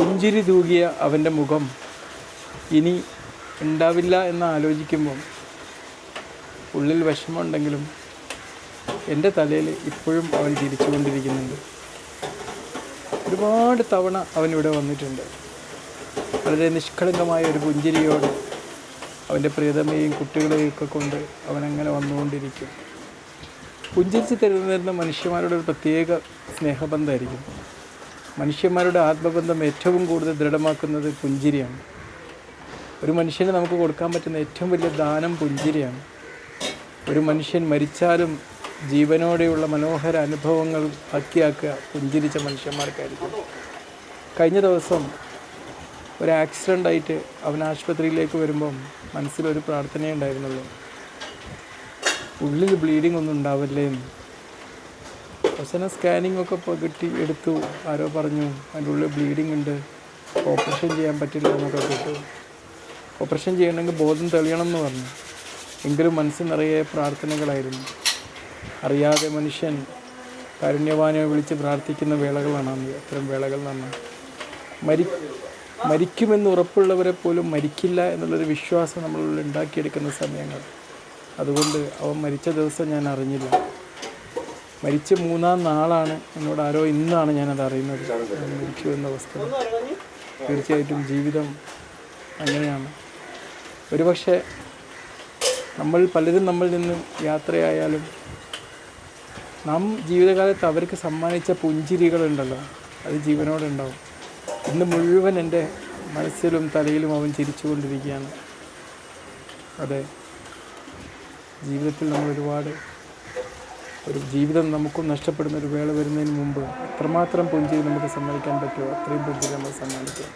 പുഞ്ചിരി തൂകിയ അവന്റെ മുഖം ഇനി ഉണ്ടാവില്ല എന്ന് ആലോചിക്കുമ്പോൾ ഉള്ളിൽ വിഷമമുണ്ടെങ്കിലും എന്റെ തലയിൽ ഇപ്പോഴും അവൻ ചിരിച്ചുകൊണ്ടിരിക്കുന്നുണ്ട്. ഒരുപാട് തവണ അവൻ ഇവിടെ വന്നിട്ടുണ്ട്. വളരെ നിഷ്കളങ്കമായ ഒരു പുഞ്ചിരിയോടെ അവന്റെ പ്രിയതമയും കുട്ടികളെയും ഒക്കെ കൊണ്ട് അവനങ്ങനെ വന്നുകൊണ്ടിരിക്കും. പുഞ്ചിരിച്ച് തരുന്നതിന് മനുഷ്യന്മാരുടെ ഒരു പ്രത്യേക സ്നേഹബന്ധമായിരിക്കും. മനുഷ്യന്മാരുടെ ആത്മബന്ധം ഏറ്റവും കൂടുതൽ ദൃഢമാക്കുന്നത് പുഞ്ചിരിയാണ്. ഒരു മനുഷ്യന് നമുക്ക് കൊടുക്കാൻ പറ്റുന്ന ഏറ്റവും വലിയ ദാനം പുഞ്ചിരിയാണ്. ഒരു മനുഷ്യൻ മരിച്ചാലും ജീവനോടെയുള്ള മനോഹര അനുഭവങ്ങൾ ബാക്കിയാക്കുക പുഞ്ചിരിച്ച മനുഷ്യന്മാർക്കായിരിക്കും. കഴിഞ്ഞ ദിവസം ഒരു ആക്സിഡന്റ് ആയിട്ട് അവൻ ആശുപത്രിയിലേക്ക് വരുമ്പം മനസ്സിലൊരു പ്രാർത്ഥനയുണ്ടായിരുന്നുള്ളൂ. ഉള്ളിൽ ബ്ലീഡിംഗ് ഒന്നും ഉണ്ടാവില്ലേ? എന്ന്. അവസാനം സ്കാനിങ് ഒക്കെ ഇപ്പോൾ കിട്ടി എടുത്തു. ആരോ പറഞ്ഞു അതിന്റെ ഉള്ളിൽ ബ്ലീഡിങ് ഉണ്ട്. ഓപ്പറേഷൻ ചെയ്യാൻ പറ്റില്ല എന്നൊക്കെ കേട്ടു. ഓപ്പറേഷൻ ചെയ്യണമെങ്കിൽ ബോധം തെളിയണം എന്ന് പറഞ്ഞു. എങ്കിലും മനസ്സിൽ നിറയെ പ്രാർത്ഥനകളായിരുന്നു. അറിയാതെ മനുഷ്യൻ കാരുണ്യവാനെ വിളിച്ച് പ്രാർത്ഥിക്കുന്ന വേളകളാണ് അന്ന്. അത്തരം വേളകൾ പറഞ്ഞാൽ മരി മരിക്കുമെന്ന് ഉറപ്പുള്ളവരെ പോലും മരിക്കില്ല എന്നുള്ളൊരു വിശ്വാസം നമ്മളുള്ളിൽ ഉണ്ടാക്കിയെടുക്കുന്ന സമയങ്ങൾ. അതുകൊണ്ട് അവൻ മരിച്ച ദിവസം ഞാൻ അറിഞ്ഞില്ല. മരിച്ച മൂന്നാം നാളാണ് എന്നോട് ആരോ ഇന്നാണ് ഞാനത് അറിയുന്നത്. മരിച്ചു എന്ന അവസ്ഥ. തീർച്ചയായിട്ടും ജീവിതം അങ്ങനെയാണ്. ഒരുപക്ഷെ നമ്മൾ പലരും നമ്മളിൽ നിന്ന് യാത്രയായാലും നാം ജീവിതകാലത്ത് അവർക്ക് സമ്മാനിച്ച പുഞ്ചിരികളുണ്ടല്ലോ അത് ജീവനോടുണ്ടാവും. ഇന്ന് മുഴുവൻ എന്റെ മനസ്സിലും തലയിലും അവൻ ചിരിച്ചുകൊണ്ടിരിക്കുകയാണ്. അതെ ജീവിതത്തിൽ നമ്മൾ ഒരുപാട് ഒരു ജീവിതം നമുക്കും നഷ്ടപ്പെടുന്ന ഒരു വേള വരുന്നതിന് മുമ്പ് എത്രമാത്രം പുഞ്ചിരി നമുക്ക് സമ്മാനിക്കാൻ പറ്റുമോ? അത്രയും പുഞ്ചിരി നമ്മൾ സമ്മാനിക്കുക